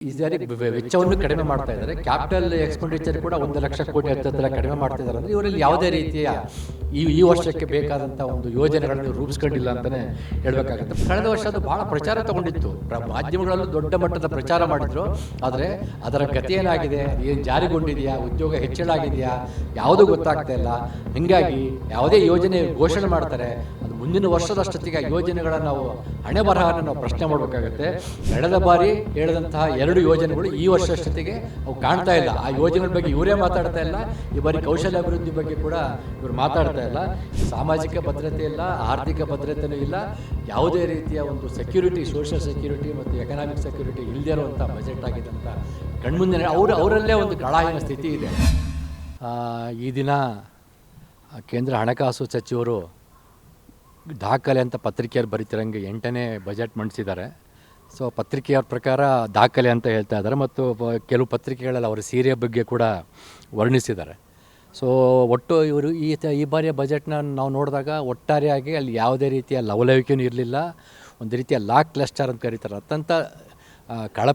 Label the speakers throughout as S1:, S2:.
S1: ಈ ವೆಚ್ಚವನ್ನು ಕಡಿಮೆ ಮಾಡ್ತಾ ಇದ್ದಾರೆ. ಕ್ಯಾಪಿಟಲ್ ಎಕ್ಸ್ಪೆಂಡಿಚರ್ ಕೂಡ ಒಂದು ಲಕ್ಷ ಕೋಟಿ ಹತ್ತಿರ ಕಡಿಮೆ ಮಾಡ್ತಾ ಇದ್ದಾರೆ. ಅಂದರೆ ಇವರಲ್ಲಿ ಯಾವುದೇ ರೀತಿಯ ಈ ಈ ವರ್ಷಕ್ಕೆ ಬೇಕಾದಂಥ ಒಂದು ಯೋಜನೆಗಳನ್ನು ರೂಪಿಸ್ಕೊಂಡಿಲ್ಲ ಅಂತಲೇ ಹೇಳಬೇಕಾಗುತ್ತೆ. ಕಳೆದ ವರ್ಷ ಅದು ಭಾಳ ಪ್ರಚಾರ ತಗೊಂಡಿತ್ತು. ಮಾಧ್ಯಮಗಳಲ್ಲೂ ದೊಡ್ಡ ಮಟ್ಟದ ಪ್ರಚಾರ ಮಾಡಿದ್ರು. ಆದರೆ ಅದರ ಗತಿ ಏನಾಗಿದೆ? ಏನು ಜಾರಿಗೊಂಡಿದೆಯಾ? ಉದ್ಯೋಗ ಹೆಚ್ಚಳ ಆಗಿದೆಯಾ? ಯಾವುದೂ ಗೊತ್ತಾಗ್ತಾ ಇಲ್ಲ. ಹಿಂಗಾಗಿ ಯಾವುದೇ ಯೋಜನೆ ಘೋಷಣೆ ಮಾಡ್ತಾರೆ. ಮುಂದಿನ ವರ್ಷದಷ್ಟೊತ್ತಿಗೆ ಆ ಯೋಜನೆಗಳನ್ನು ನಾವು ಹಣೆ ಬರಹವನ್ನು ನಾವು ಪ್ರಶ್ನೆ ಮಾಡಬೇಕಾಗುತ್ತೆ. ಕಳೆದ ಬಾರಿ ಹೇಳಿದಂತಹ ಎರಡು ಯೋಜನೆಗಳು ಈ ವರ್ಷದಷ್ಟೊತ್ತಿಗೆ ಅವು ಕಾಣ್ತಾ ಇಲ್ಲ. ಆ ಯೋಜನೆಗಳ ಬಗ್ಗೆ ಇವರೇ ಮಾತಾಡ್ತಾ ಇಲ್ಲ. ಈ ಬಾರಿ ಕೌಶಲ್ಯ ಅಭಿವೃದ್ಧಿ ಬಗ್ಗೆ ಕೂಡ ಇವರು ಮಾತಾಡ್ತಾ ಇಲ್ಲ. ಸಾಮಾಜಿಕ ಭದ್ರತೆ ಇಲ್ಲ, ಆರ್ಥಿಕ ಭದ್ರತೆನೂ ಇಲ್ಲ. ಯಾವುದೇ ರೀತಿಯ ಒಂದು ಸೆಕ್ಯೂರಿಟಿ ಸೋಷಿಯಲ್ ಸೆಕ್ಯೂರಿಟಿ ಮತ್ತು ಎಕನಾಮಿಕ್ ಸೆಕ್ಯೂರಿಟಿ ಇಲ್ಲದೇ ಇರುವಂಥ ಬಜೆಟ್ ಆಗಿದೆ ಅಂತ ಕಣ್ಮುಂದೆ ಅವರು ಅವರಲ್ಲೇ ಒಂದು ಕಳಾಯಿನ ಸ್ಥಿತಿ ಇದೆ. ಈ ದಿನ ಕೇಂದ್ರ ಹಣಕಾಸು ಸಚಿವರು ದಾಖಲೆ ಅಂತ ಪತ್ರಿಕೆಯಲ್ಲಿ ಬರೀತಿರಂಗೆ ಎಂಟನೇ ಬಜೆಟ್ ಮಂಡಿಸಿದ್ದಾರೆ. ಸೊ ಪತ್ರಿಕೆಯವ್ರ ಪ್ರಕಾರ ದಾಖಲೆ ಅಂತ ಹೇಳ್ತಾ ಇದ್ದಾರೆ ಮತ್ತು ಕೆಲವು ಪತ್ರಿಕೆಗಳಲ್ಲಿ ಅವರ ಸೀರೆ ಬಗ್ಗೆ ಕೂಡ ವರ್ಣಿಸಿದ್ದಾರೆ. ಸೊ ಒಟ್ಟು ಇವರು ಈ ಈ ಬಾರಿಯ ಬಜೆಟ್ನ ನಾವು ನೋಡಿದಾಗ ಒಟ್ಟಾರೆಯಾಗಿ ಅಲ್ಲಿ ಯಾವುದೇ ರೀತಿಯ ಲವಲವಿಕೆಯೂ ಇರಲಿಲ್ಲ. ಒಂದು ರೀತಿಯ ಲಾಕ್ ಕ್ಲಸ್ಟರ್ ಅಂತ ಕರೀತಾರೆ. ಅತ್ಯಂತ ಕಳ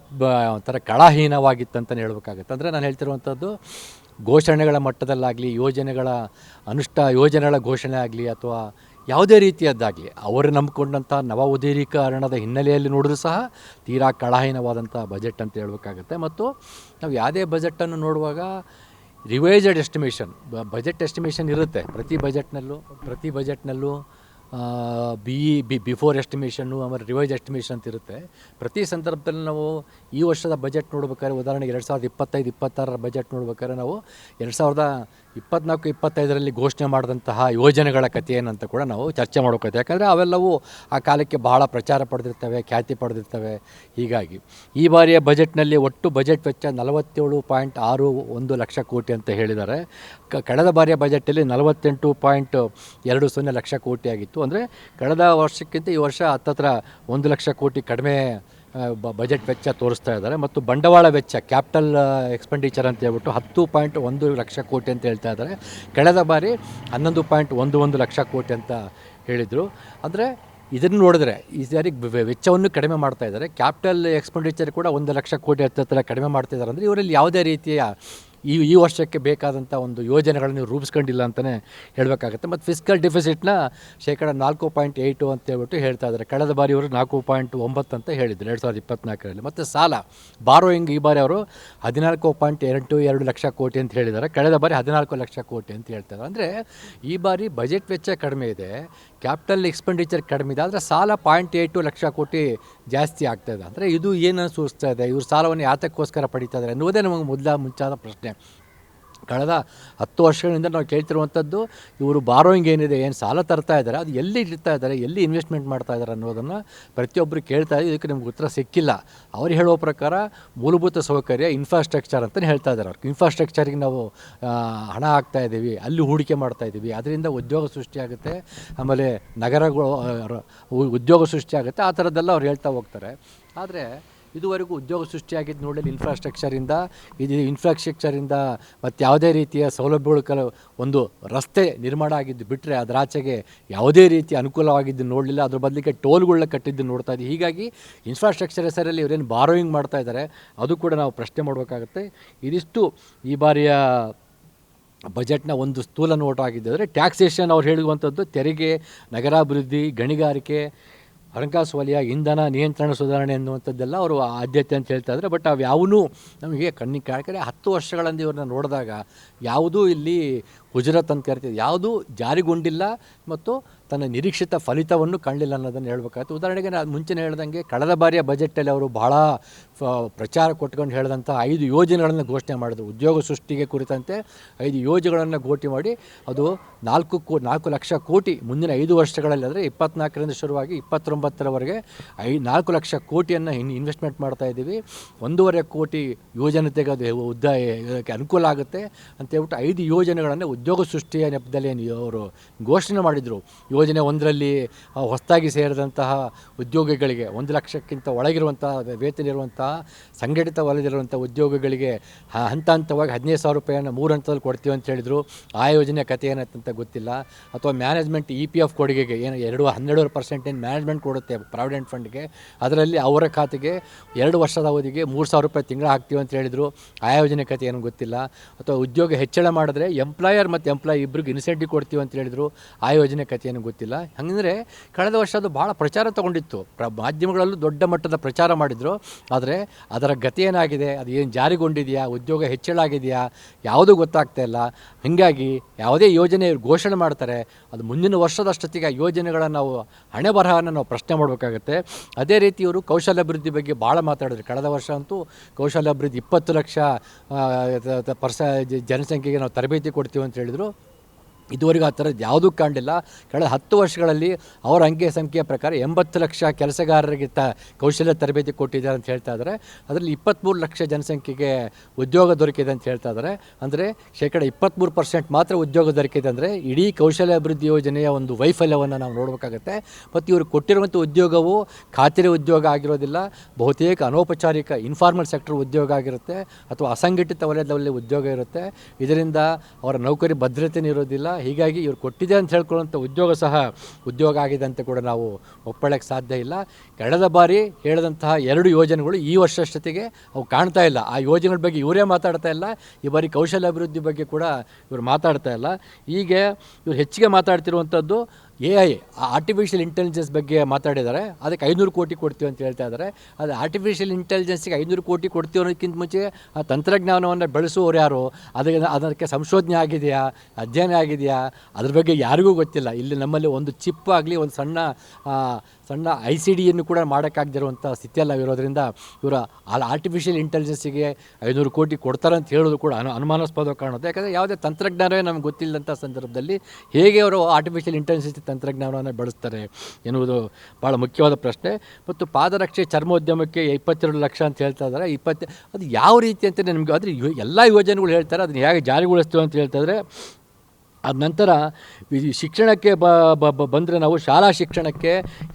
S1: ಒಂಥರ ಕಳಹೀನವಾಗಿತ್ತಂತಲೇ ಹೇಳ್ಬೇಕಾಗತ್ತೆ. ಅಂದರೆ ನಾನು ಹೇಳ್ತಿರುವಂಥದ್ದು ಘೋಷಣೆಗಳ ಮಟ್ಟದಲ್ಲಾಗಲಿ, ಯೋಜನೆಗಳ, ಅನುಷ್ಠಾ ಯೋಜನೆಗಳ ಘೋಷಣೆ ಆಗಲಿ ಅಥವಾ ಯಾವುದೇ ರೀತಿಯದ್ದಾಗಲಿ ಅವರು ನಂಬಿಕೊಂಡಂಥ ನವ ಉದೀರೀಕರಣದ ಹಿನ್ನೆಲೆಯಲ್ಲಿ ನೋಡಿದ್ರೂ ಸಹ ತೀರಾ ಕಳಹೀನವಾದಂಥ ಬಜೆಟ್ ಅಂತ ಹೇಳಬೇಕಾಗುತ್ತೆ. ಮತ್ತು ನಾವು ಯಾವುದೇ ಬಜೆಟನ್ನು ನೋಡುವಾಗ ರಿವೈಸ್ಡ್ ಎಸ್ಟಿಮೇಷನ್ ಬಜೆಟ್ ಎಸ್ಟಿಮೇಷನ್ ಇರುತ್ತೆ. ಪ್ರತಿ ಬಜೆಟ್ನಲ್ಲೂ ಪ್ರತಿ ಬಜೆಟ್ನಲ್ಲೂ ಬಿ ಇ ಬಿ, ಬಿಫೋರ್ ಎಸ್ಟಿಮೇಷನ್ನು ಆಮೇಲೆ ರಿವೈಸ್ ಎಸ್ಟಿಮೇಷನ್ ಅಂತ ಇರುತ್ತೆ. ಪ್ರತಿ ಸಂದರ್ಭದಲ್ಲಿ ನಾವು ಈ ವರ್ಷದ ಬಜೆಟ್ ನೋಡ್ಬೇಕಾದ್ರೆ ಉದಾಹರಣೆಗೆ ಎರಡು ಸಾವಿರದ ಇಪ್ಪತ್ತೈದು, ಇಪ್ಪತ್ತಾರರ ಬಜೆಟ್ ನೋಡ್ಬೇಕಾದ್ರೆ ನಾವು ಎರಡು ಸಾವಿರದ ಇಪ್ಪತ್ನಾಲ್ಕು, ಇಪ್ಪತ್ತೈದರಲ್ಲಿ ಘೋಷಣೆ ಮಾಡಿದಂತಹ ಯೋಜನೆಗಳ ಕಥೆ ಏನಂತ ಕೂಡ ನಾವು ಚರ್ಚೆ ಮಾಡ್ಕೋತೀವಿ ಯಾಕಂದರೆ ಅವೆಲ್ಲವೂ ಆ ಕಾಲಕ್ಕೆ ಬಹಳ ಪ್ರಚಾರ ಪಡೆದಿರ್ತವೆ, ಖ್ಯಾತಿ ಪಡೆದಿರ್ತವೆ. ಹೀಗಾಗಿ ಈ ಬಾರಿಯ ಬಜೆಟ್ನಲ್ಲಿ ಒಟ್ಟು ಬಜೆಟ್ ವೆಚ್ಚ ನಲವತ್ತೇಳು ಪಾಯಿಂಟ್ ಆರು ಒಂದು ಲಕ್ಷ ಕೋಟಿ ಅಂತ ಹೇಳಿದ್ದಾರೆ. ಕಳೆದ ಬಾರಿಯ ಬಜೆಟಲ್ಲಿ ನಲವತ್ತೆಂಟು ಪಾಯಿಂಟ್ ಎರಡು ಸೊನ್ನೆ ಲಕ್ಷ ಕೋಟಿ ಆಗಿತ್ತು. ಅಂದರೆ ಕಳೆದ ವರ್ಷಕ್ಕಿಂತ ಈ ವರ್ಷ ಹತ್ತತ್ರ ಒಂದು ಲಕ್ಷ ಕೋಟಿ ಕಡಿಮೆ ಬಜೆಟ್ ವೆಚ್ಚ ತೋರಿಸ್ತಾ ಇದ್ದಾರೆ. ಮತ್ತು ಬಂಡವಾಳ ವೆಚ್ಚ, ಕ್ಯಾಪಿಟಲ್ ಎಕ್ಸ್ಪೆಂಡಿಚರ್ ಅಂತ ಹೇಳ್ಬಿಟ್ಟು ಹತ್ತು ಪಾಯಿಂಟ್ ಒಂದು ಲಕ್ಷ ಕೋಟಿ ಅಂತ ಹೇಳ್ತಾ ಇದ್ದಾರೆ. ಕಳೆದ ಬಾರಿ ಹನ್ನೊಂದು ಪಾಯಿಂಟ್ ಒಂದು ಒಂದು ಲಕ್ಷ ಕೋಟಿ ಅಂತ ಹೇಳಿದರು. ಅಂದರೆ ಇದನ್ನು ನೋಡಿದ್ರೆ ಈ ಸಾರಿ ವೆಚ್ಚವನ್ನು ಕಡಿಮೆ ಮಾಡ್ತಾ ಇದ್ದಾರೆ. ಕ್ಯಾಪಿಟಲ್ ಎಕ್ಸ್ಪೆಂಡಿಚರ್ ಕೂಡ ಒಂದು ಲಕ್ಷ ಕೋಟಿ ಹತ್ತಿರ ಕಡಿಮೆ ಮಾಡ್ತಾ ಇದ್ದಾರೆ. ಅಂದರೆ ಇವರಲ್ಲಿ ಯಾವುದೇ ರೀತಿಯ ಈ ಈ ವರ್ಷಕ್ಕೆ ಬೇಕಾದಂಥ ಒಂದು ಯೋಜನೆಗಳನ್ನು ರೂಪಿಸ್ಕೊಂಡಿಲ್ಲ ಅಂತಲೇ ಹೇಳಬೇಕಾಗುತ್ತೆ. ಮತ್ತು ಫಿಸ್ಕಲ್ ಡೆಫಿಸಿಟ್ನ ಶೇಕಡ ನಾಲ್ಕು ಪಾಯಿಂಟ್ ಏಯ್ಟು ಅಂತ ಹೇಳ್ಬಿಟ್ಟು ಹೇಳ್ತಾ ಇದ್ದಾರೆ. ಕಳೆದ ಬಾರಿ ಅವರು ನಾಲ್ಕು ಪಾಯಿಂಟ್ ಒಂಬತ್ತು ಅಂತ ಹೇಳಿದ್ರು ಎರಡು ಸಾವಿರದ ಇಪ್ಪತ್ನಾಲ್ಕರಲ್ಲಿ. ಮತ್ತು ಸಾಲ ಬಾರೋಯಿಂಗ್ ಈ ಬಾರಿ ಅವರು ಹದಿನಾಲ್ಕು ಪಾಯಿಂಟ್ ಎಂಟು ಎರಡು ಲಕ್ಷ ಕೋಟಿ ಅಂತ ಹೇಳಿದ್ದಾರೆ. ಕಳೆದ ಬಾರಿ ಹದಿನಾಲ್ಕು ಲಕ್ಷ ಕೋಟಿ ಅಂತ ಹೇಳ್ತಾರೆ ಅಂದರೆ ಈ ಬಾರಿ ಬಜೆಟ್ ವೆಚ್ಚ ಕಡಿಮೆ ಇದೆ ಕ್ಯಾಪಿಟಲ್ ಎಕ್ಸ್ಪೆಂಡಿಚರ್ ಕಡಿಮೆ ಇದೆ, ಆದರೆ ಸಾಲ ಪಾಯಿಂಟ್ ಏಯ್ಟು ಲಕ್ಷ ಕೋಟಿ ಜಾಸ್ತಿ ಆಗ್ತಾ ಇದೆ. ಅಂದರೆ ಇದು ಏನು ಸೂಚಿಸ್ತಾ ಇದೆ? ಇವ್ರು ಸಾಲವನ್ನು ಯಾತಕ್ಕೋಸ್ಕರ ಪಡೀತಾ ಇದ್ದಾರೆ ಅನ್ನುವುದೇ ನಮಗೆ ಮೊದಲ ಮುಂಚಾದ ಪ್ರಶ್ನೆ. ಕಳೆದ ಹತ್ತು ವರ್ಷಗಳಿಂದ ನಾವು ಕೇಳ್ತಿರುವಂಥದ್ದು, ಇವರು ಬಾರೋಯಿಂಗ್ ಏನಿದೆ, ಏನು ಸಾಲ ತರ್ತಾ ಇದ್ದಾರೆ, ಅದು ಎಲ್ಲಿ ಇಡ್ತಾ ಇದ್ದಾರೆ, ಎಲ್ಲಿ ಇನ್ವೆಸ್ಟ್ಮೆಂಟ್ ಮಾಡ್ತಾ ಇದ್ದಾರೆ ಅನ್ನೋದನ್ನು ಪ್ರತಿಯೊಬ್ಬರು ಕೇಳ್ತಾ ಇದ್ದಾರೆ. ಇದಕ್ಕೆ ನಿಮ್ಗೆ ಉತ್ತರ ಸಿಕ್ಕಿಲ್ಲ. ಅವ್ರು ಹೇಳೋ ಪ್ರಕಾರ ಮೂಲಭೂತ ಸೌಕರ್ಯ ಇನ್ಫ್ರಾಸ್ಟ್ರಕ್ಚರ್ ಅಂತಲೇ ಹೇಳ್ತಾ ಇದ್ದಾರೆ ಅವ್ರಿಗೆ ಇನ್ಫ್ರಾಸ್ಟ್ರಕ್ಚರಿಗೆ ನಾವು ಹಣ ಹಾಕ್ತಾ ಇದ್ದೀವಿ, ಅಲ್ಲಿ ಹೂಡಿಕೆ ಮಾಡ್ತಾ ಇದ್ದೀವಿ. ಅದರಿಂದ ಉದ್ಯೋಗ ಸೃಷ್ಟಿಯಾಗುತ್ತೆ ಆಮೇಲೆ ನಗರಗಳು ಉದ್ಯೋಗ ಸೃಷ್ಟಿಯಾಗುತ್ತೆ ಆ ಥರದ್ದೆಲ್ಲ ಅವ್ರು ಹೇಳ್ತಾ ಹೋಗ್ತಾರೆ. ಆದರೆ ಇದುವರೆಗೂ ಉದ್ಯೋಗ ಸೃಷ್ಟಿಯಾಗಿದ್ದು ನೋಡಲಿ ಇನ್ಫ್ರಾಸ್ಟ್ರಕ್ಚರಿಂದ ಇದು ಇನ್ಫ್ರಾಸ್ಟ್ರಕ್ಚರಿಂದ ಮತ್ತು ಯಾವುದೇ ರೀತಿಯ ಸೌಲಭ್ಯಗಳು ಕಲ, ಒಂದು ರಸ್ತೆ ನಿರ್ಮಾಣ ಆಗಿದ್ದು ಬಿಟ್ಟರೆ ಅದರ ಆಚೆಗೆ ಯಾವುದೇ ರೀತಿ ಅನುಕೂಲವಾಗಿದ್ದು ನೋಡಲಿಲ್ಲ. ಅದ್ರ ಬದಲಿಗೆ ಟೋಲ್ಗಳನ್ನ ಕಟ್ಟಿದ್ದು ನೋಡ್ತಾ ಇದ್ದೀವಿ ಹೀಗಾಗಿ ಇನ್ಫ್ರಾಸ್ಟ್ರಕ್ಚರ್ ಹೆಸರಲ್ಲಿ ಇವರೇನು ಬಾರೋಯಿಂಗ್ ಮಾಡ್ತಾ ಇದ್ದಾರೆ ಅದು ಕೂಡ ನಾವು ಪ್ರಶ್ನೆ ಮಾಡಬೇಕಾಗುತ್ತೆ. ಇದಿಷ್ಟು ಈ ಬಾರಿಯ ಬಜೆಟ್ನ ಒಂದು ಸ್ಥೂಲ ನೋಟ ಆಗಿದ್ದರೆ ಟ್ಯಾಕ್ಸೇಷನ್ ಅವ್ರು ಹೇಳುವಂಥದ್ದು ತೆರಿಗೆ, ನಗರಾಭಿವೃದ್ಧಿ, ಗಣಿಗಾರಿಕೆ ಹಣಕಾಸು ವಲಯ ಇಂಧನ ನಿಯಂತ್ರಣ ಸುಧಾರಣೆ ಅನ್ನುವಂಥದ್ದೆಲ್ಲ ಅವರು ಆದ್ಯತೆ ಅಂತ ಹೇಳ್ತಾ ಇದ್ದಾರೆ. ಬಟ್ ಅವು ಯಾವೂ ನಮಗೆ ಕಣ್ಣಿಗೆ ಕಾಣ್ಕಡೆ ಹತ್ತು ವರ್ಷಗಳಿಂದ ಇವ್ರನ್ನ ನೋಡಿದಾಗ ಯಾವುದೂ ಇಲ್ಲಿ ಗುಜರಾತ್ ಅಂತ ಕರಿತೀವಿ. ಯಾವುದೂ ಜಾರಿಗೊಂಡಿಲ್ಲ ಮತ್ತು ತನ್ನ ನಿರೀಕ್ಷಿತ ಫಲಿತವನ್ನು ಕಾಣಲಿಲ್ಲ ಅನ್ನೋದನ್ನು ಹೇಳ್ಬೇಕಾಯ್ತು. ಉದಾಹರಣೆಗೆ ನಾನು ಮುಂಚೆನೇ ಹೇಳ್ದಂಗೆ ಕಳೆದ ಬಾರಿಯ ಬಜೆಟಲ್ಲಿ ಅವರು ಬಹಳ ಪ್ರಚಾರ ಕೊಟ್ಕೊಂಡು ಹೇಳಿದಂಥ ಐದು ಯೋಜನೆಗಳನ್ನು ಘೋಷಣೆ ಮಾಡಿದ್ರು. ಉದ್ಯೋಗ ಸೃಷ್ಟಿಗೆ ಕುರಿತಂತೆ ಐದು ಯೋಜನೆಗಳನ್ನು ಘೋಷಣೆ ಮಾಡಿ ಅದು ನಾಲ್ಕು ಕೋ ನಾಲ್ಕು ಲಕ್ಷ ಕೋಟಿ ಮುಂದಿನ ಐದು ವರ್ಷಗಳಲ್ಲಿ ಅಂದರೆ ಇಪ್ಪತ್ನಾಲ್ಕರಿಂದ ಶುರುವಾಗಿ ಇಪ್ಪತ್ತೊಂಬತ್ತರವರೆಗೆ ಐ ನಾಲ್ಕು ಲಕ್ಷ ಕೋಟಿಯನ್ನು ಇನ್ ಇನ್ವೆಸ್ಟ್ಮೆಂಟ್ ಮಾಡ್ತಾ ಇದ್ದೀವಿ. ಒಂದೂವರೆ ಕೋಟಿ ಯೋಜನೆ ತೆಗೆದು ಉದ್ದ ಅನುಕೂಲ ಆಗುತ್ತೆ ಅಂತ ಹೇಳ್ಬಿಟ್ಟು ಐದು ಯೋಜನೆಗಳನ್ನು ಉದ್ಯೋಗ ಸೃಷ್ಟಿಯ ನೆಪದಲ್ಲಿ ಅವರು ಘೋಷಣೆ ಮಾಡಿದರು. ಯೋಜನೆ ಒಂದರಲ್ಲಿ ಹೊಸದಾಗಿ ಸೇರಿದಂತಹ ಉದ್ಯೋಗಿಗಳಿಗೆ ಒಂದು ಲಕ್ಷಕ್ಕಿಂತ ಒಳಗಿರುವಂತಹ ವೇತನ ಇರುವಂತಹ, ಸಂಘಟಿತ ವಲಯದಲ್ಲಿರುವಂಥ ಉದ್ಯೋಗಿಗಳಿಗೆ ಹಂತ ಹಂತವಾಗಿ ಹದಿನೈದು ಸಾವಿರ ರೂಪಾಯಿಯನ್ನು ಮೂರು ಹಂತದಲ್ಲಿ ಕೊಡ್ತೀವಿ ಅಂತ ಹೇಳಿದರು. ಆ ಯೋಜನೆ ಕಥೆ ಏನಂತ ಗೊತ್ತಿಲ್ಲ. ಅಥವಾ ಮ್ಯಾನೇಜ್ಮೆಂಟ್ ಇ ಪಿ ಎಫ್ ಕೊಡುಗೆಗೆ ಏನು ಎರಡು ಹನ್ನೆರಡು ಪರ್ಸೆಂಟ್ ಏನು ಮ್ಯಾನೇಜ್ಮೆಂಟ್ ಕೊಡುತ್ತೆ ಪ್ರಾವಿಡೆಂಟ್ ಫಂಡ್ಗೆ, ಅದರಲ್ಲಿ ಅವರ ಖಾತೆಗೆ ಎರಡು ವರ್ಷದ ಅವಧಿಗೆ ಮೂರು ಸಾವಿರ ರೂಪಾಯಿ ತಿಂಗಳ ಹಾಕ್ತೀವಿ ಅಂತ ಹೇಳಿದರು. ಆ ಯೋಜನೆ ಕಥೆ ಏನು ಗೊತ್ತಿಲ್ಲ. ಅಥವಾ ಉದ್ಯೋಗ ಹೆಚ್ಚಳ ಮಾಡಿದ್ರೆ ಎಂಪ್ಲಾಯರ್ ಮತ್ತು ಎಂಪ್ಲಾಯ್ ಇಬ್ಬರಿಗೆ ಇನ್ಸೆಂಟಿವ್ ಕೊಡ್ತೀವಿ ಅಂತ ಹೇಳಿದ್ರು, ಆ ಯೋಜನೆ ಕಥೆ ಏನು ಗೊತ್ತಿಲ್ಲ. ಹಾಗಂದರೆ ಕಳೆದ ವರ್ಷ ಅದು ಭಾಳ ಪ್ರಚಾರ ತಗೊಂಡಿತ್ತು. ಪ್ರ ಮಾಧ್ಯಮಗಳಲ್ಲೂ ದೊಡ್ಡ ಮಟ್ಟದ ಪ್ರಚಾರ ಮಾಡಿದರು. ಆದರೆ ಅದರ ಗತಿ ಏನಾಗಿದೆ? ಅದು ಏನು ಜಾರಿಗೊಂಡಿದೆಯಾ? ಉದ್ಯೋಗ ಹೆಚ್ಚಳ ಆಗಿದೆಯಾ? ಯಾವುದೂ ಗೊತ್ತಾಗ್ತಾ ಇಲ್ಲ. ಹೀಗಾಗಿ ಯಾವುದೇ ಯೋಜನೆ ಘೋಷಣೆ ಮಾಡ್ತಾರೆ, ಅದು ಮುಂದಿನ ವರ್ಷದಷ್ಟೊತ್ತಿಗೆ ಆ ಯೋಜನೆಗಳನ್ನು ನಾವು ಹಣೆ ಬರಹವನ್ನು ನಾವು ಪ್ರಶ್ನೆ ಮಾಡಬೇಕಾಗತ್ತೆ. ಅದೇ ರೀತಿ ಇವರು ಕೌಶಲ್ಯಾಭಿವೃದ್ಧಿ ಬಗ್ಗೆ ಭಾಳ ಮಾತಾಡಿದ್ರು. ಕಳೆದ ವರ್ಷ ಅಂತೂ ಕೌಶಲ್ಯಾಭಿವೃದ್ಧಿ ಇಪ್ಪತ್ತು ಲಕ್ಷ ಪರ್ಸ ಜನಸಂಖ್ಯೆಗೆ ನಾವು ತರಬೇತಿ ಕೊಡ್ತೀವಿ ಅಂತ ಹೇಳಿದರು. ಇದುವರೆಗೂ ಆ ಥರದ್ದು ಯಾವುದೂ ಕಾಣಲಿಲ್ಲ. ಕಳೆದ ಹತ್ತು ವರ್ಷಗಳಲ್ಲಿ ಅವರ ಅಂಕೆ ಸಂಖ್ಯೆಯ ಪ್ರಕಾರ ಎಂಬತ್ತು ಲಕ್ಷ ಕೆಲಸಗಾರರಿಗೆ ತ ಕೌಶಲ್ಯ ತರಬೇತಿ ಕೊಟ್ಟಿದ್ದಾರೆ ಅಂತ ಹೇಳ್ತಾ ಇದ್ದಾರೆ. ಅದರಲ್ಲಿ ಇಪ್ಪತ್ತ್ಮೂರು ಲಕ್ಷ ಜನಸಂಖ್ಯೆಗೆ ಉದ್ಯೋಗ ದೊರಕಿದೆ ಅಂತ ಹೇಳ್ತಾ ಇದ್ದಾರೆ. ಅಂದರೆ ಶೇಕಡ ಇಪ್ಪತ್ತ್ಮೂರು ಪರ್ಸೆಂಟ್ ಮಾತ್ರ ಉದ್ಯೋಗ ದೊರಕಿದೆ ಅಂದರೆ ಇಡೀ ಕೌಶಲ್ಯ ಅಭಿವೃದ್ಧಿ ಯೋಜನೆಯ ಒಂದು ವೈಫಲ್ಯವನ್ನು ನಾವು ನೋಡಬೇಕಾಗತ್ತೆ. ಮತ್ತು ಇವರು ಕೊಟ್ಟಿರುವಂಥ ಉದ್ಯೋಗವು ಖಾತರಿ ಉದ್ಯೋಗ ಆಗಿರೋದಿಲ್ಲ. ಬಹುತೇಕ ಅನೌಪಚಾರಿಕ ಇನ್ಫಾರ್ಮಲ್ ಸೆಕ್ಟರ್ ಉದ್ಯೋಗ ಆಗಿರುತ್ತೆ. ಅಥವಾ ಅಸಂಘಟಿತ ವಲಯದಲ್ಲಿ ಉದ್ಯೋಗ ಇರುತ್ತೆ. ಇದರಿಂದ ಅವರ ನೌಕರಿ ಭದ್ರತೆ ಇರೋದಿಲ್ಲ ಹೀಗಾಗಿ ಇವ್ರು ಕೊಟ್ಟಿದೆ ಅಂತ ಹೇಳ್ಕೊಳ್ಳುವಂಥ ಉದ್ಯೋಗ ಸಹ ಉದ್ಯೋಗ ಆಗಿದೆ ಅಂತ ಕೂಡ ನಾವು ಒಪ್ಪಳಕ್ಕೆ ಸಾಧ್ಯ ಇಲ್ಲ. ಕಳೆದ ಬಾರಿ ಹೇಳಿದಂತಹ ಎರಡು ಯೋಜನೆಗಳು ಈ ವರ್ಷಷ್ಟೊತ್ತಿಗೆ ಅವು ಕಾಣ್ತಾ ಇಲ್ಲ. ಆ ಯೋಜನೆಗಳ ಬಗ್ಗೆ ಇವರೇ ಮಾತಾಡ್ತಾ ಇಲ್ಲ. ಈ ಬಾರಿ ಕೌಶಲ್ಯ ಅಭಿವೃದ್ಧಿ ಬಗ್ಗೆ ಕೂಡ ಇವರು ಮಾತಾಡ್ತಾ ಇಲ್ಲ. ಹೀಗೆ ಇವರು ಹೆಚ್ಚಿಗೆ ಮಾತಾಡ್ತಿರುವಂಥದ್ದು ಎ ಐ ಆರ್ಟಿಫಿಷಿಯಲ್ ಇಂಟೆಲಿಜೆನ್ಸ್ ಬಗ್ಗೆ ಮಾತಾಡಿದ್ದಾರೆ. ಅದಕ್ಕೆ ಐನೂರು ಕೋಟಿ ಕೊಡ್ತೀವಿ ಅಂತ ಹೇಳ್ತಾ ಇದ್ದಾರೆ. ಅದು ಆರ್ಟಿಫಿಷಿಯಲ್ ಇಂಟೆಲಿಜೆನ್ಸ್ಗೆ ಐನೂರು ಕೋಟಿ ಕೊಡ್ತೀವಿ ಅನ್ನೋದಕ್ಕಿಂತ ಮುಂಚೆ ಆ ತಂತ್ರಜ್ಞಾನವನ್ನು ಬೆಳೆಸುವವರು ಯಾರು? ಅದಕ್ಕೆ ಅದಕ್ಕೆ ಸಂಶೋಧನೆ ಆಗಿದೆಯಾ? ಅಧ್ಯಯನ ಆಗಿದೆಯಾ? ಅದ್ರ ಬಗ್ಗೆ ಯಾರಿಗೂ ಗೊತ್ತಿಲ್ಲ. ಇಲ್ಲಿ ನಮ್ಮಲ್ಲಿ ಒಂದು ಚಿಪ್ ಆಗಲಿ, ಒಂದು ಸಣ್ಣ ಸಣ್ಣ ಐ ಸಿ ಡಿಯನ್ನು ಕೂಡ ಮಾಡೋಕ್ಕಾಗದಿರುವಂಥ ಸ್ಥಿತಿಯಲ್ಲಿ ನಾವು ಇರೋದ್ರಿಂದ ಇವರ ಅಲ್ಲಿ ಆರ್ಟಿಫಿಷಿಯಲ್ ಇಂಟೆಲಿಜೆನ್ಸಿಗೆ ಐನೂರು ಕೋಟಿ ಕೊಡ್ತಾರೆ ಅಂತ ಹೇಳೋದು ಕೂಡ ಅನು ಅನುಮಾನಾಸ್ಪದ ಕಾಣುತ್ತೆ. ಯಾಕಂದರೆ ಯಾವುದೇ ತಂತ್ರಜ್ಞಾನವೇ ನಮ್ಗೆ ಗೊತ್ತಿಲ್ಲದಂಥ ಸಂದರ್ಭದಲ್ಲಿ ಹೇಗೆ ಅವರು ಆರ್ಟಿಫಿಷಿಯಲ್ ಇಂಟೆಲಿಜೆನ್ಸ್ ತಂತ್ರಜ್ಞಾನವನ್ನು ಬಳಸ್ತಾರೆ ಎನ್ನುವುದು ಭಾಳ ಮುಖ್ಯವಾದ ಪ್ರಶ್ನೆ. ಮತ್ತು ಪಾದರಕ್ಷೆ ಚರ್ಮೋದ್ಯಮಕ್ಕೆ ಇಪ್ಪತ್ತೆರಡು ಲಕ್ಷ ಅಂತ ಹೇಳ್ತಾ ಇದ್ದಾರೆ. ಇಪ್ಪತ್ತು ಅದು ಯಾವ ರೀತಿ ಅಂತ ನಿಮಗೆ ಆದರೆ ಎಲ್ಲ ಯೋಜನೆಗಳು ಹೇಳ್ತಾರೆ. ಅದನ್ನು ಹೇಗೆ ಜಾರಿಗೊಳಿಸ್ತೀವಿ ಅಂತ ಹೇಳ್ತಾ ಇದ್ದಾರೆ ಅದ ನಂತರ ಶಿಕ್ಷಣಕ್ಕೆ ಬಂದರೆ ನಾವು ಶಾಲಾ ಶಿಕ್ಷಣಕ್ಕೆ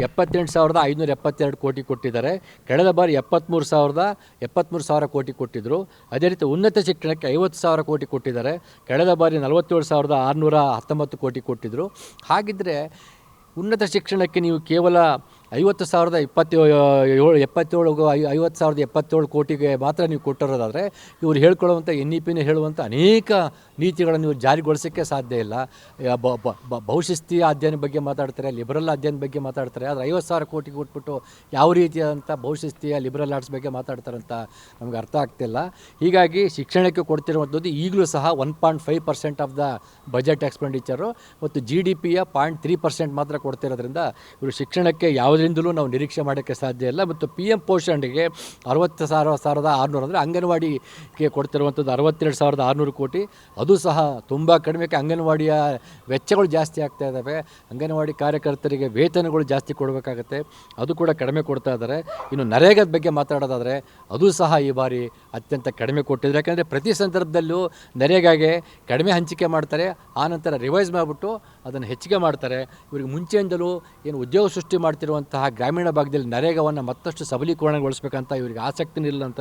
S1: ಎಪ್ಪತ್ತೆಂಟು ಸಾವಿರದ ಐನೂರ ಎಪ್ಪತ್ತೆರಡು ಕೋಟಿ ಕೊಟ್ಟಿದ್ದಾರೆ. ಕಳೆದ ಬಾರಿ ಎಪ್ಪತ್ತ್ಮೂರು ಸಾವಿರದ ಎಪ್ಪತ್ತ್ಮೂರು ಸಾವಿರ ಕೋಟಿ ಕೊಟ್ಟಿದ್ದರು ಅದೇ ರೀತಿ ಉನ್ನತ ಶಿಕ್ಷಣಕ್ಕೆ ಐವತ್ತು ಸಾವಿರ ಕೋಟಿ ಕೊಟ್ಟಿದ್ದಾರೆ. ಕಳೆದ ಬಾರಿ ನಲವತ್ತೇಳು ಸಾವಿರದ ಆರುನೂರ ಹತ್ತೊಂಬತ್ತು ಕೋಟಿ ಕೊಟ್ಟಿದ್ದರು ಹಾಗಿದ್ದರೆ ಉನ್ನತ ಶಿಕ್ಷಣಕ್ಕೆ ನೀವು ಕೇವಲ ಐವತ್ತು ಸಾವಿರದ ಇಪ್ಪತ್ತೇಳು ಏಳು, ಎಪ್ಪತ್ತೇಳು ಐವತ್ತು ಸಾವಿರದ ಎಪ್ಪತ್ತೇಳು ಕೋಟಿಗೆ ಮಾತ್ರ ನೀವು ಕೊಟ್ಟಿರೋದಾದರೆ ಇವರು ಹೇಳ್ಕೊಳ್ಳುವಂಥ ಎನ್ ಇ ಪಿನ ಹೇಳುವಂಥ ಅನೇಕ ನೀತಿಗಳನ್ನು ಇವರು ಜಾರಿಗೊಳಿಸೋಕ್ಕೆ ಸಾಧ್ಯ ಇಲ್ಲ. ಬಹುಶಿಸ್ತಿ ಅಧ್ಯಯನ ಬಗ್ಗೆ ಮಾತಾಡ್ತಾರೆ, ಲಿಬರಲ್ ಅಧ್ಯಯನ ಬಗ್ಗೆ ಮಾತಾಡ್ತಾರೆ, ಆದರೆ ಐವತ್ತು ಸಾವಿರ ಕೋಟಿಗೆ ಕೊಟ್ಬಿಟ್ಟು ಯಾವ ರೀತಿಯಾದಂಥ ಬಹುಶಿಸ್ತೀಯ ಲಿಬರಲ್ ಆರ್ಟ್ಸ್ ಬಗ್ಗೆ ಮಾತಾಡ್ತಾರಂತ ನಮ್ಗೆ ಅರ್ಥ ಆಗ್ತಿಲ್ಲ. ಹೀಗಾಗಿ ಶಿಕ್ಷಣಕ್ಕೆ ಕೊಡ್ತಿರುವಂಥದ್ದು ಈಗಲೂ ಸಹ one point five percent of the budget expenditure ಮತ್ತು ಜಿ ಡಿ ಪಿಯ ಪಾಯಿಂಟ್ ತ್ರೀ ಪರ್ಸೆಂಟ್ ಮಾತ್ರ ಕೊಡ್ತಿರೋದ್ರಿಂದ ಇವರು ಶಿಕ್ಷಣಕ್ಕೆ ಯಾವುದರಿಂದಲೂ ನಾವು ನಿರೀಕ್ಷೆ ಮಾಡೋಕ್ಕೆ ಸಾಧ್ಯ ಇಲ್ಲ. ಮತ್ತು ಪಿ ಎಂ ಪೋಷಣ್ಗೆ ಅರವತ್ತು ಸಾವಿರ, ಸಾವಿರದ ಆರುನೂರು ಅಂದರೆ ಅಂಗನವಾಡಿಗೆ ಕೊಡ್ತಿರುವಂಥದ್ದು ಅರವತ್ತೆರಡು ಸಾವಿರದ ಆರುನೂರು ಕೋಟಿ. ಅದು ಸಹ ತುಂಬ ಕಡಿಮೆ. ಅಂಗನವಾಡಿಯ ವೆಚ್ಚಗಳು ಜಾಸ್ತಿ ಆಗ್ತಾ ಇದ್ದಾವೆ. ಅಂಗನವಾಡಿ ಕಾರ್ಯಕರ್ತರಿಗೆ ವೇತನಗಳು ಜಾಸ್ತಿ ಕೊಡಬೇಕಾಗತ್ತೆ. ಅದು ಕೂಡ ಕಡಿಮೆ ಕೊಡ್ತಾ ಇದ್ದಾರೆ. ಇನ್ನು ನರೇಗದ ಬಗ್ಗೆ ಮಾತಾಡೋದಾದರೆ ಅದು ಸಹ ಈ ಬಾರಿ ಅತ್ಯಂತ ಕಡಿಮೆ ಕೊಟ್ಟಿದ್ದಾರೆ. ಯಾಕೆಂದರೆ ಪ್ರತಿ ಸಂದರ್ಭದಲ್ಲೂ ನರೇಗಾಗೆ ಕಡಿಮೆ ಹಂಚಿಕೆ ಮಾಡ್ತಾರೆ. ಆನಂತರ ರಿವೈಸ್ ಮಾಡಿಬಿಟ್ಟು ಅದನ್ನು ಹೆಚ್ಚಿಗೆ ಮಾಡ್ತಾರೆ. ಇವರಿಗೆ ಮುಂಚೆಯಿಂದಲೂ ಏನು ಉದ್ಯೋಗ ಸೃಷ್ಟಿ ಮಾಡ್ತಿರುವಂತಹ ಗ್ರಾಮೀಣ ಭಾಗದಲ್ಲಿ ನರೇಗಾವನ್ನು ಮತ್ತಷ್ಟು ಸಬಲೀಕರಣಗೊಳಿಸ್ಬೇಕಂತ ಇವರಿಗೆ ಆಸಕ್ತಿ ಅಂತ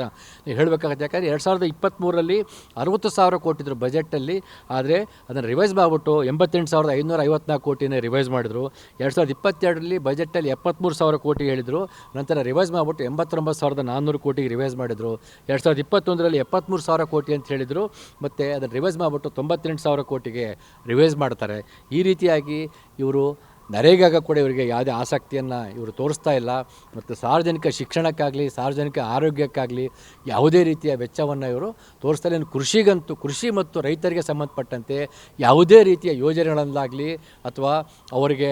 S1: ಹೇಳಬೇಕಾಗತ್ತೆ. ಯಾಕಂದರೆ ಎರಡು ಸಾವಿರದ ಇಪ್ಪತ್ತ್ಮೂರರಲ್ಲಿ ಅರವತ್ತು ಸಾವಿರ ಕೋಟಿದ್ರು ಬಜೆಟಲ್ಲಿ. ಆದರೆ ಅದನ್ನು ರಿವೈಸ್ ಮಾಡಿಬಿಟ್ಟು ಎಂಬತ್ತೆಂಟು ಸಾವಿರದ ಐನೂರ ಐವತ್ನಾಲ್ಕು ಕೋಟಿನೇ ರಿವೈಸ್ ಮಾಡಿದ್ರು. ಎರಡು ಸಾವಿರದ ಇಪ್ಪತ್ತೆರಡರಲ್ಲಿ ಬಜೆಟಲ್ಲಿ ಎಪ್ಪತ್ತ್ಮೂರು ಸಾವಿರ ಕೋಟಿ ಹೇಳಿದರು. ನಂತರ ರಿವೈಸ್ ಮಾಡಿಬಿಟ್ಟು ಎಂಬತ್ತೊಂಬತ್ತು ಸಾವಿರದ ನಾನ್ನೂರು ಕೋಟಿಗೆ ರಿವೈಸ್ ಮಾಡಿದರು. ಎರಡು ಸಾವಿರದ ಇಪ್ಪತ್ತೊಂದರಲ್ಲಿ ಎಪ್ಪತ್ತ್ಮೂರು ಸಾವಿರ ಕೋಟಿ ಅಂತ ಹೇಳಿದರು. ಮತ್ತು ಅದನ್ನು ರಿವೈಸ್ ಮಾಡಿಬಿಟ್ಟು ತೊಂಬತ್ತೆಂಟು ಸಾವಿರ ಕೋಟಿಗೆ ರಿವೈಸ್ ಮಾಡ್ತಾರೆ. ಈ ರೀತಿಯಾಗಿ ಇವರು ನರೇಗಾಗ ಕೂಡ ಇವರಿಗೆ ಯಾವುದೇ ಆಸಕ್ತಿಯನ್ನು ಇವರು ತೋರಿಸ್ತಾ ಇಲ್ಲ. ಮತ್ತು ಸಾರ್ವಜನಿಕ ಶಿಕ್ಷಣಕ್ಕಾಗಲಿ, ಸಾರ್ವಜನಿಕ ಆರೋಗ್ಯಕ್ಕಾಗಲಿ ಯಾವುದೇ ರೀತಿಯ ವೆಚ್ಚವನ್ನು ಇವರು ತೋರಿಸ್ತಾ ಇಲ್ಲ. ಕೃಷಿಗಂತೂ, ಕೃಷಿ ಮತ್ತು ರೈತರಿಗೆ ಸಂಬಂಧಪಟ್ಟಂತೆ ಯಾವುದೇ ರೀತಿಯ ಯೋಜನೆಗಳನ್ನಾಗಲಿ ಅಥವಾ ಅವರಿಗೆ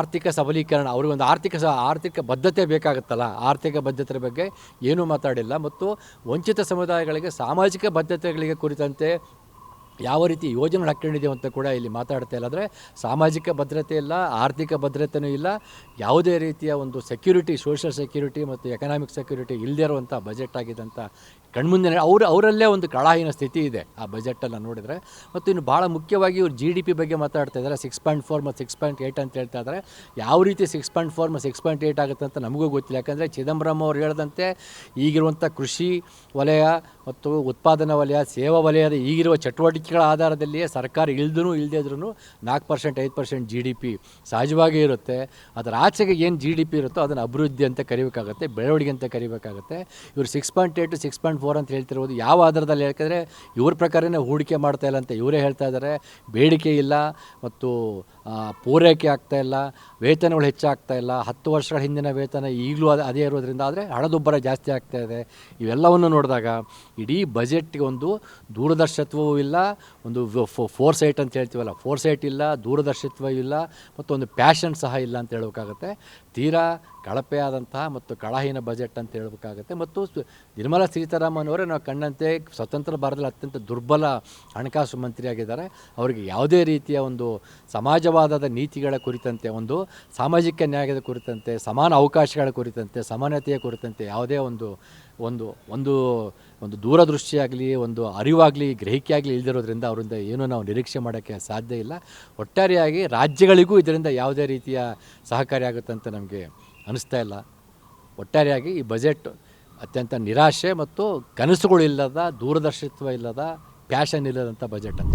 S1: ಆರ್ಥಿಕ ಸಬಲೀಕರಣ ಅವ್ರಿಗೊಂದು ಆರ್ಥಿಕ ಸ, ಆರ್ಥಿಕ ಬದ್ಧತೆ ಬೇಕಾಗುತ್ತಲ್ಲ? ಆರ್ಥಿಕ ಬದ್ಧತೆ ಬಗ್ಗೆ ಏನೂ ಮಾತಾಡಿಲ್ಲ. ಮತ್ತು ವಂಚಿತ ಸಮುದಾಯಗಳಿಗೆ ಸಾಮಾಜಿಕ ಬದ್ಧತೆಗಳಿಗೆ ಕುರಿತಂತೆ ಯಾವ ರೀತಿ ಯೋಜನೆ ಹಾಕ್ಕೊಂಡಿದ್ದೀವಿ ಅಂತ ಕೂಡ ಇಲ್ಲಿ ಮಾತಾಡ್ತಾ ಇಲ್ಲ. ಅಂದರೆ ಸಾಮಾಜಿಕ ಭದ್ರತೆ ಇಲ್ಲ, ಆರ್ಥಿಕ ಭದ್ರತೆಯೂ ಇಲ್ಲ. ಯಾವುದೇ ರೀತಿಯ ಒಂದು ಸೆಕ್ಯೂರಿಟಿ ಸೋಷಿಯಲ್ ಸೆಕ್ಯೂರಿಟಿ ಮತ್ತು ಎಕನಾಮಿಕ್ ಸೆಕ್ಯೂರಿಟಿ ಇಲ್ಲದೇ ಇರುವಂಥ ಬಜೆಟ್ ಆಗಿದೆ ಅಂತ ಕಣ್ಮುಂದೆ ಅವರು ಅವರಲ್ಲೇ ಒಂದು ಕಳಾಹೀನ ಸ್ಥಿತಿ ಇದೆ ಆ ಬಜೆಟನ್ನು ನೋಡಿದರೆ. ಮತ್ತು ಇನ್ನು ಭಾಳ ಮುಖ್ಯವಾಗಿ ಇವ್ರು ಜಿ ಡಿ ಬಗ್ಗೆ ಮಾತಾಡ್ತಾ ಇದ್ದಾರೆ. ಸಿಕ್ಸ್ ಪಾಯಿಂಟ್ ಫೋರ್ ಮತ್ತು ಸಿಕ್ಸ್ ಪಾಯಿಂಟ್ ಏಯ್ಟ್ ಅಂತ ಹೇಳ್ತಾ ಇದ್ದಾರೆ. ಯಾವ ರೀತಿ ಸಿಕ್ಸ್ ಪಾಯಿಂಟ್ ಫೋರ್ ಮತ್ತು ಸಿಕ್ಸ್ ಪಾಯಿಂಟ್ ಏಯ್ಟ್ ಆಗುತ್ತೆ ಅಂತ ನಮಗೂ ಗೊತ್ತಿಲ್ಲ. ಯಾಕಂದರೆ ಚಿದಂಬರಂ ಅವರು ಹೇಳಿದಂತೆ ಈಗಿರುವಂಥ ಕೃಷಿ ವಲಯ ಮತ್ತು ಉತ್ಪಾದನಾ ವಲಯ, ಸೇವಾ ವಲಯದ ಈಗಿರುವ ಚಟುವಟಿಕೆಗಳ ಆಧಾರದಲ್ಲಿಯೇ ಸರ್ಕಾರ ಇಲ್ದೂ ಇಲ್ಲದೇ ಇದ್ರೂ ನಾಲ್ಕು ಪರ್ಸೆಂಟ್ ಐದು ಪರ್ಸೆಂಟ್ ಜಿ ಡಿ ಪಿ ಸಹಜವಾಗಿ ಇರುತ್ತೆ. ಅದರ ಆಚೆಗೆ ಏನು ಜಿ ಡಿ ಪಿ ಇರುತ್ತೋ ಅದನ್ನು ಅಭಿವೃದ್ಧಿ ಅಂತ ಕರಿಬೇಕಾಗುತ್ತೆ, ಬೆಳವಣಿಗೆ ಅಂತ ಕರಿಬೇಕಾಗುತ್ತೆ. ಇವರು six point eight six point four ಅಂತ ಹೇಳ್ತಿರೋದು ಯಾವ ಆಧಾರದಲ್ಲಿ ಹೇಳ್ತಿದ್ರೆ ಇವ್ರ ಪ್ರಕಾರನೇ ಹೂಡಿಕೆ ಮಾಡ್ತಾ ಇಲ್ಲ ಅಂತ ಇವರೇ ಹೇಳ್ತಾ ಇದ್ದಾರೆ ಬೇಡಿಕೆ ಇಲ್ಲ. ಮತ್ತು ಪೂರೈಕೆ ಆಗ್ತಾ ಇಲ್ಲ, ವೇತನಗಳು ಹೆಚ್ಚಾಗ್ತಾ ಇಲ್ಲ, ಹತ್ತು ವರ್ಷಗಳ ಹಿಂದಿನ ವೇತನ ಈಗಲೂ ಅದು, ಅದೇ ಇರೋದ್ರಿಂದ ಆದರೆ ಹಣದುಬ್ಬರ ಜಾಸ್ತಿ ಆಗ್ತಾ ಇದೆ. ಇವೆಲ್ಲವನ್ನು ನೋಡಿದಾಗ ಇಡೀ ಬಜೆಟ್ಗೆ ಒಂದು ದೂರದರ್ಶತ್ವವೂ ಇಲ್ಲ, ಒಂದು ಫೋರ್ ಸೈಟ್ ಅಂತ ಹೇಳ್ತೀವಲ್ಲ ಫೋರ್ ಸೈಟ್ ಇಲ್ಲ, ದೂರದರ್ಶಿತ್ವ ಇಲ್ಲ, ಮತ್ತು ಒಂದು ಪ್ಯಾಷನ್ ಸಹ ಇಲ್ಲ ಅಂತ ಹೇಳಬೇಕಾಗತ್ತೆ. ತೀರಾ ಕಳಪೆ ಮತ್ತು ಕಳಹೀನ ಬಜೆಟ್ ಅಂತ ಹೇಳಬೇಕಾಗತ್ತೆ. ಮತ್ತು ನಿರ್ಮಲಾ ಸೀತಾರಾಮನ್ ಅವರೇ ನಾವು ಕಂಡಂತೆ ಸ್ವತಂತ್ರ ಭಾರತದಲ್ಲಿ ಅತ್ಯಂತ ದುರ್ಬಲ ಹಣಕಾಸು ಮಂತ್ರಿಯಾಗಿದ್ದಾರೆ. ಅವರಿಗೆ ಯಾವುದೇ ರೀತಿಯ ಒಂದು ಸಮಾಜವಾದದ ನೀತಿಗಳ ಕುರಿತಂತೆ ಒಂದು, ಸಾಮಾಜಿಕ ನ್ಯಾಯದ ಕುರಿತಂತೆ, ಸಮಾನ ಅವಕಾಶಗಳ ಕುರಿತಂತೆ, ಸಮಾನತೆಯ ಕುರಿತಂತೆ ಯಾವುದೇ ಒಂದು ಒಂದು ಒಂದು ಒಂದು ದೂರದೃಷ್ಟಿಯಾಗಲಿ, ಒಂದು ಅರಿವಾಗಲಿ ಗ್ರಹಿಕೆ ಆಗಲಿ ಇಲ್ದಿರೋದ್ರಿಂದ ಅವರಿಂದ ಏನೂ ನಾವು ನಿರೀಕ್ಷೆ ಮಾಡೋಕ್ಕೆ ಸಾಧ್ಯ ಇಲ್ಲ. ಒಟ್ಟಾರೆಯಾಗಿ ರಾಜ್ಯಗಳಿಗೂ ಇದರಿಂದ ಯಾವುದೇ ರೀತಿಯ ಸಹಕಾರಿ ಆಗುತ್ತೆ ಅಂತ ನಮಗೆ ಅನಿಸ್ತಾ ಇಲ್ಲ. ಒಟ್ಟಾರೆಯಾಗಿ ಈ ಬಜೆಟ್ ಅತ್ಯಂತ ನಿರಾಶೆ ಮತ್ತು ಕನಸುಗಳಿಲ್ಲದ, ದೂರದರ್ಶಿತ್ವ ಇಲ್ಲದ, ಪ್ಯಾಷನ್ ಇಲ್ಲದಂಥ ಬಜೆಟ್ ಅಂತ